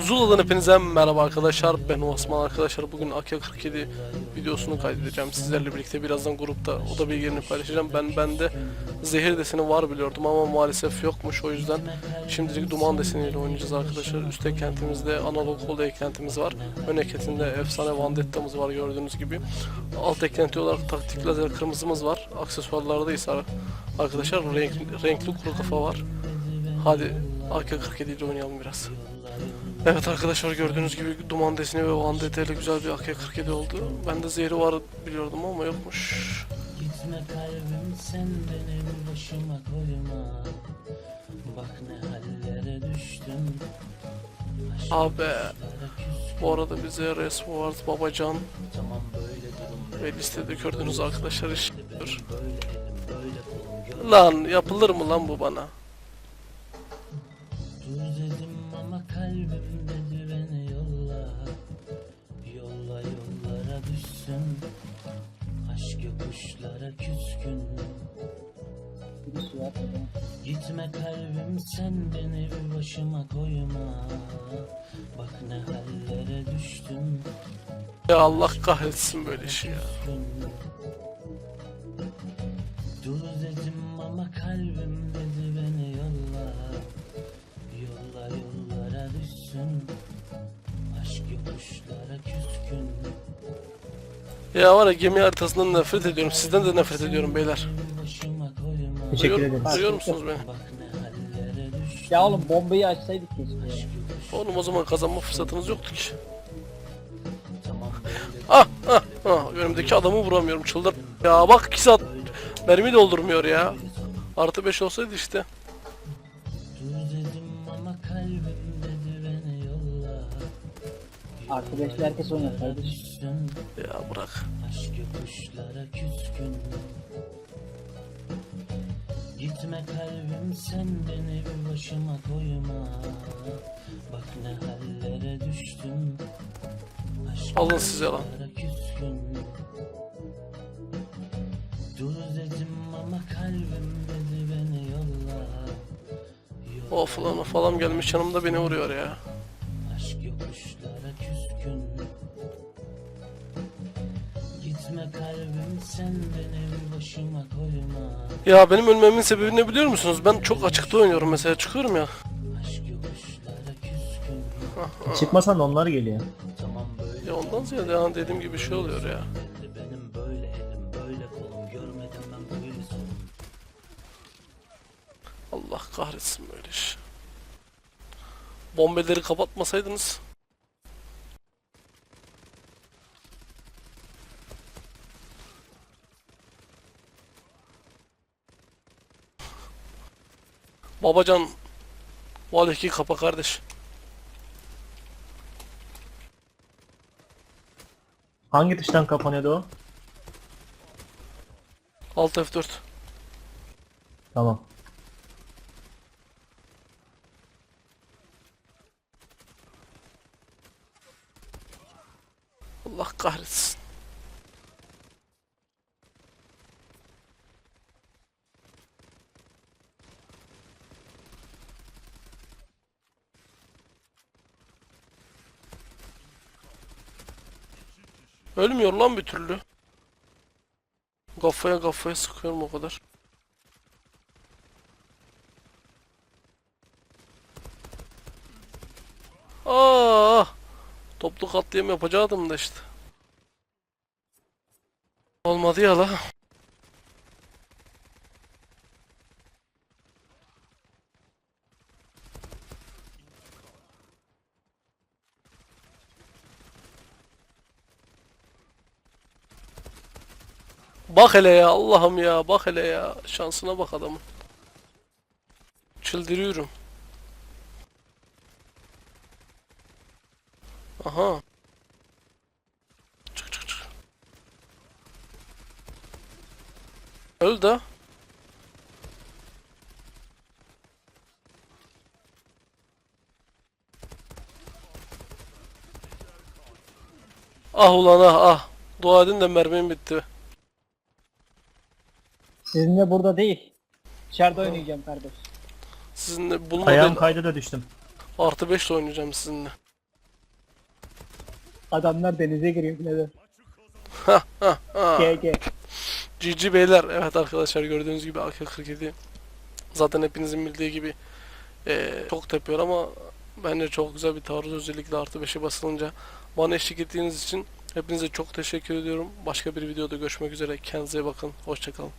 Zula'dan hepinize merhaba arkadaşlar. Ben Osman arkadaşlar. Bugün AK-47 videosunu kaydedeceğim. Sizlerle birlikte birazdan grupta o da bilgilerini paylaşacağım. Ben bende zehir deseni var biliyordum ama maalesef yokmuş. O yüzden şimdilik duman deseniyle oynayacağız arkadaşlar. Üst eklentimizde analog kol eklentimiz var. Ön eklentinde efsane Vandetta'mız var gördüğünüz gibi. Alt eklenti olarak taktik lazer kırmızımız var. Aksesuarlarda ise arkadaşlar renkli, renkli kuru kafa var. Hadi AK-47 ile oynayalım biraz. Evet arkadaşlar gördüğünüz gibi Duman Desini ve Vandetta ile güzel bir AK-47 oldu. Ben de zehri var biliyordum ama yokmuş. Gitme kalbim sen benim başıma koyma Bak ne hallere düştüm Abi bu arada bize Resward, Babacan Tamam ve listede gördüğünüz arkadaşlar gör Lan yapılır mı lan bu bana? Düşsün Aşk yokuşlara küskün. Gitme kalbim sen beni bir başıma koyma. Bak ne hallere düştüm. Ya Allah kahretsin böyle şey ya. Ya var ya gemi haritasından nefret ediyorum. Sizden de nefret ediyorum beyler. Teşekkür Duyuyor, ederiz. duyuyor musunuz beni? Ya oğlum bombayı açsaydık keşke. Oğlum o zaman kazanma fırsatınız yoktu ki. Ah ah ah önümdeki adamı vuramıyorum çıldır. Ya bak 2 saat mermi doldurmuyor ya. Artı 5 olsaydı işte. Artı beşli herkes. Düşsün Ya bırak. Gitme kalbim sen beni bir başıma koyma Bak ne hallere düştüm Aşk Alın size lan. Dur dedim ama kalbim dedi beni yolla Yolla O falan o falan gelmiş yanımda beni vuruyor ya. Aşk yokuşlara küskün Gitme kalbim sen beni bir başıma koyma Ya benim ölmemin sebebi ne biliyor musunuz? Ben çok açıkta oynuyorum mesela çıkıyorum ya. Küskün Çıkmasan da onlar geliyor. Tamam böyle Ya ondan ziyade yani dediğim gibi şey oluyor ya. benim böyle elim böyle kolum Görmedim ben böyle sonum Allah kahretsin böyle iş. Bombeleri kapatmasaydınız. Babacan Valiki kapa kardeş. Hangi dıştan kapanıyordu o? Alt F4. Tamam. Allah kahretsin. Ölmüyor lan bir türlü. Kafaya kafaya sıkıyorum o kadar. Aa! Toplu katliam yapacaktım da işte. Olmadı ya la. Bak hele ya Allah'ım ya bak hele ya şansına bak adamın. Çıldırıyorum. Aha. Çık çık çık. Öl de. Ah ulan ah ah. Dua edin de mermim bitti. Sizinle burada değil. İçeride oynayacağım kardeş. Sizin de bulma Ayağım bel- kaydı da düştüm. Artı 5 ile oynayacağım sizinle. Adamlar denize giriyor birader. Ha ha ha. GG. GG beyler. Evet arkadaşlar gördüğünüz gibi AK-47 zaten hepinizin bildiği gibi eee, çok tepiyor ama bence çok güzel bir taarruz özellikle artı 5'e basılınca. Bana eşlik ettiğiniz için hepinize çok teşekkür ediyorum. Başka bir videoda görüşmek üzere. Kendinize bakın. Hoşçakalın.